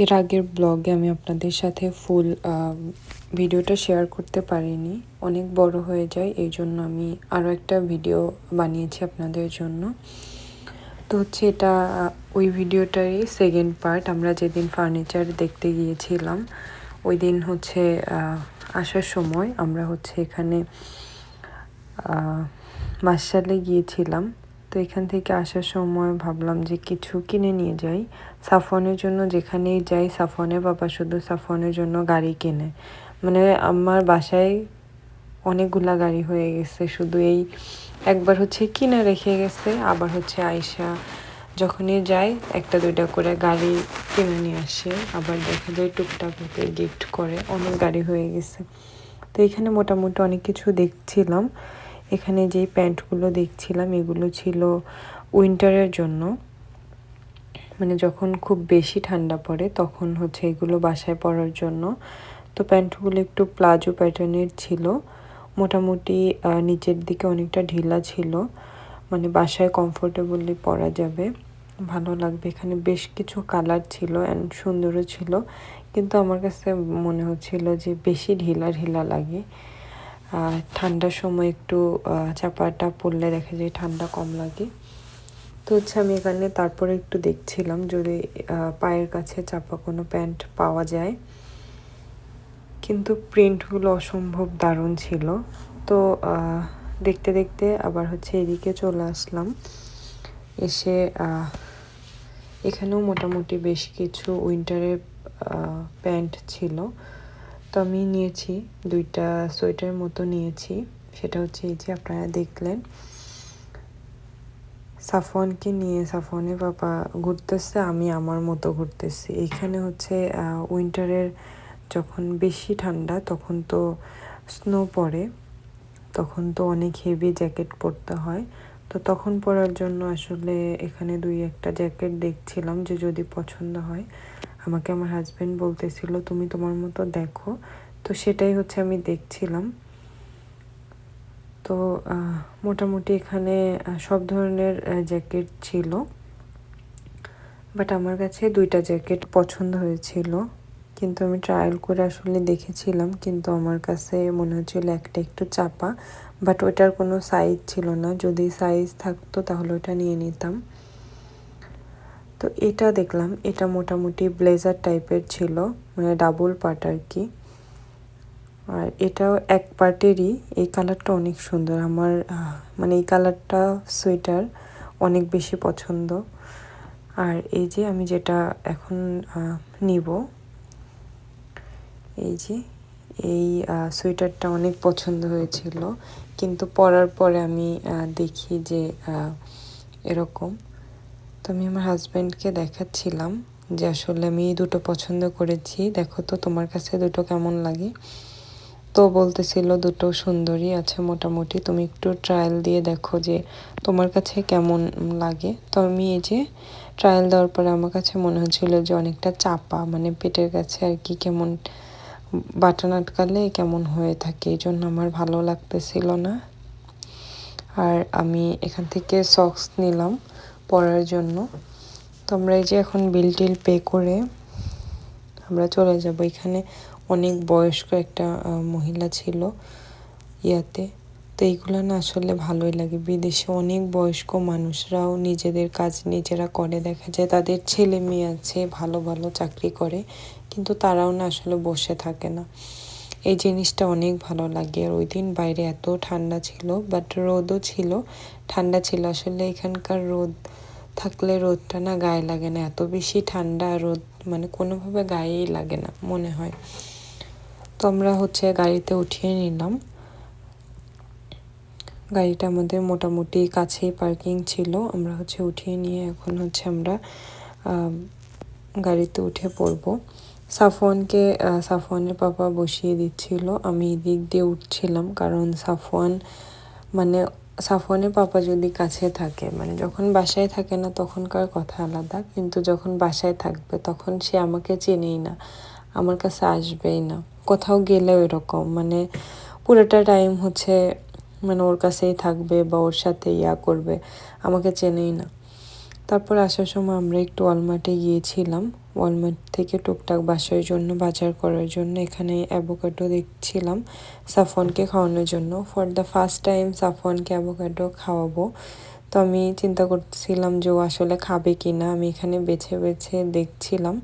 এর আগের ব্লগে আমি আপনাদের সাথে ফুল ভিডিওটা শেয়ার করতে পারিনি। অনেক বড় হয়ে যায়, এই জন্য আমি আরও একটা ভিডিও বানিয়েছি আপনাদের জন্য। তো হচ্ছে এটা ওই ভিডিওটারই সেকেন্ড পার্ট আমরা যেদিন ফার্নিচার দেখতে গিয়েছিলাম, ওই দিন হচ্ছে আসার সময় আমরা হচ্ছে এখানে মাসালে গিয়েছিলাম। তো এখান থেকে আসার সময় ভাবলাম যে কিছু কিনে নিয়ে যাই। সাফনের জন্য যেখানেই যাই সাফনের বাবা শুধু সাফনের জন্য গাড়ি কেনে। মানে আমার বাসায় অনেকগুলা গাড়ি হয়ে গেছে, শুধু এই একবার হচ্ছে কিনে রেখে গেছে, আবার হচ্ছে আয়সা যখনই যায়, একটা দুইটা করে গাড়ি কিনে নিয়ে আসে, আবার দেখা যায় টুকটাক হতে গিফট করে, অনেক গাড়ি হয়ে গেছে। তো এখানে মোটামুটি অনেক কিছু দেখছিলাম। এখানে যেই প্যান্টগুলো দেখছিলাম, এগুলো ছিল উইন্টারের জন্য। মানে যখন খুব বেশি ঠান্ডা পড়ে, তখন হচ্ছে এগুলো বাসায় পরার জন্য। তো প্যান্টগুলো একটু প্লাজো প্যাটার্নের ছিল। মোটামুটি নিচের দিকে অনেকটা ঢিলা ছিল। মানে বাসায় কমফোর্টেবলি পরা যাবে। ভালো লাগবে। এখানে বেশ কিছু কালার ছিল অ্যান্ড সুন্দরও ছিল। কিন্তু আমার কাছে মনে হচ্ছিল যে বেশি ঢিলা ঢিলা লাগে। ঠান্ডার সময় একটু চাপাটা পড়লে দেখা যায় ঠান্ডা কম লাগে। তো হচ্ছে আমি এখানে তারপরে একটু দেখছিলাম যদি পায়ের কাছে চাপা কোনো প্যান্ট পাওয়া যায়। কিন্তু প্রিন্টগুলো অসম্ভব দারুণ ছিল। তো দেখতে দেখতে আবার হচ্ছে এদিকে চলে আসলাম। এসে এখানেও মোটামুটি বেশ কিছু উইন্টারের প্যান্ট ছিল। তো আমি নিয়েছি, দুইটা সোয়েটার মতো নিয়েছি। সেটা হচ্ছে এই যে আপনারা দেখলেন। সাফওয়ানকে নিয়ে সাফওয়ানের বাবা ঘুরতেছে, আমি আমার মতো ঘুরতেছি। এইখানে হচ্ছে উইন্টারের যখন বেশি ঠান্ডা, তখন তো স্নো পড়ে, তখন তো অনেক হেভি জ্যাকেট পরতে হয়। তো তখন পরার জন্য আসলে এখানে দুই একটা জ্যাকেট দেখছিলাম যে যদি পছন্দ হয়। আমাকে আমার হাজব্যান্ড বলতেছিল, তুমি তোমার মতো দেখো। তো সেটাই হচ্ছে আমি দেখছিলাম। তো মোটামুটি এখানে সব ধরনের জ্যাকেট ছিল। বাট আমার কাছে দুইটা জ্যাকেট পছন্দ হয়েছিল। কিন্তু আমি ট্রায়াল করে আসলে দেখেছিলাম। কিন্তু আমার কাছে মনে হচ্ছিল একটা একটু চাপা। বাট ওটার কোনো সাইজ ছিল না। যদি সাইজ থাকতো তাহলে ওটা নিয়ে নিতাম। তো এটা দেখলাম, এটা মোটামুটি ব্লেজার টাইপের ছিল মানে ডাবল পার্ট আর কি। আর এটাও এক পার্টেরই, এই কালারটা অনেক সুন্দর। আমার মানে এই কালারটা সোয়েটার অনেক বেশি পছন্দ। আর এই যে আমি যেটা এখন নিব, এই যে এই সোয়েটারটা অনেক পছন্দ হয়েছিল। কিন্তু পরার পরে আমি দেখি যে এরকম। তো আমি আমার হাজব্যান্ডকে দেখাচ্ছিলাম যে আসলে আমি দুটো পছন্দ করেছি। দেখো তো তোমার কাছে দুটো কেমন লাগে? তো বলতেছিল, দুটো সুন্দরী আছে মোটামুটি। তুমি একটু ট্রায়াল দিয়ে দেখো যে তোমার কাছে কেমন লাগে। তো আমি এই যে ট্রায়াল দেওয়ার পরে আমার কাছে মনে হচ্ছিল যে অনেকটা চাপা মানে পেটের কাছে আর কি কেমন বাটন আটকালে কেমন হয়ে থাকে, এই জন্য আমার ভালো লাগতেছিল না। আর আমি এখান থেকে সক্স নিলাম। পরার জন্য। তো আমরা এই যে এখন বিল টিল পে করে আমরা চলে যাব। এখানে অনেক বয়স্ক একটা মহিলা ছিল ইয়াতে। তো এইগুলো না আসলে ভালোই লাগে। বিদেশে অনেক বয়স্ক মানুষরাও নিজেদের কাজ নিজেরা করে। দেখা যায় তাদের ছেলে মেয়ে আছে, ভালো ভালো চাকরি করে, কিন্তু তারাও না আসলে বসে থাকে না। এই জিনিসটা অনেক ভালো লাগে। আর ওই দিন বাইরে এত ঠান্ডা ছিল বাট রোদও ছিল। ঠান্ডা ছিল। আসলে এখানকার রোদ থাকলে রোদটা না গায়ে লাগে না। এত বেশি ঠান্ডা রোদ মানে কোনোভাবে গায়েই লাগে না মনে হয়। তো আমরা হচ্ছে গাড়িতে উঠিয়ে নিলাম। গাড়িটা আমাদের মোটামুটি কাছেই পার্কিং ছিল। আমরা হচ্ছে উঠিয়ে নিয়ে এখন হচ্ছে আমরা গাড়িতে উঠে পড়ব। সাফওয়ানকে সাফওয়ানের পাপা বসিয়ে দিচ্ছিল। আমি দিক দিয়ে উঠছিলাম কারণ সাফওয়ান মানে সাফওয়ানের পাপা যদি কাছে থাকে মানে যখন বাসায় থাকে না তখনকার কথা আলাদা, কিন্তু যখন বাসায় থাকবে তখন সে আমাকে চেনেই না, আমার কাছে আসবেই না। কোথাও গেলেও এরকম মানে পুরোটা টাইম হচ্ছে মানে ওর কাছেই থাকবে বা ওর সাথে ইয়া করবে, আমাকে চেনেই না। তারপর আসার সময় আমরা একটু ওয়ালমার্টে গিয়েছিলাম। ওয়ালমার্ট থেকে টুকটাক বাসার জন্য, বাজার করার জন্য এখানে অ্যাভোকাডো দেখছিলাম। সাফনকে খাওয়ানোর জন্য। ফর দ্য ফার্স্ট টাইম সাফনকে অ্যাভোকাডো খাওয়াবো। তো আমি চিন্তা করছিলাম যে ও আসলে খাবে কি না আমি এখানে বেছে বেছে দেখছিলাম।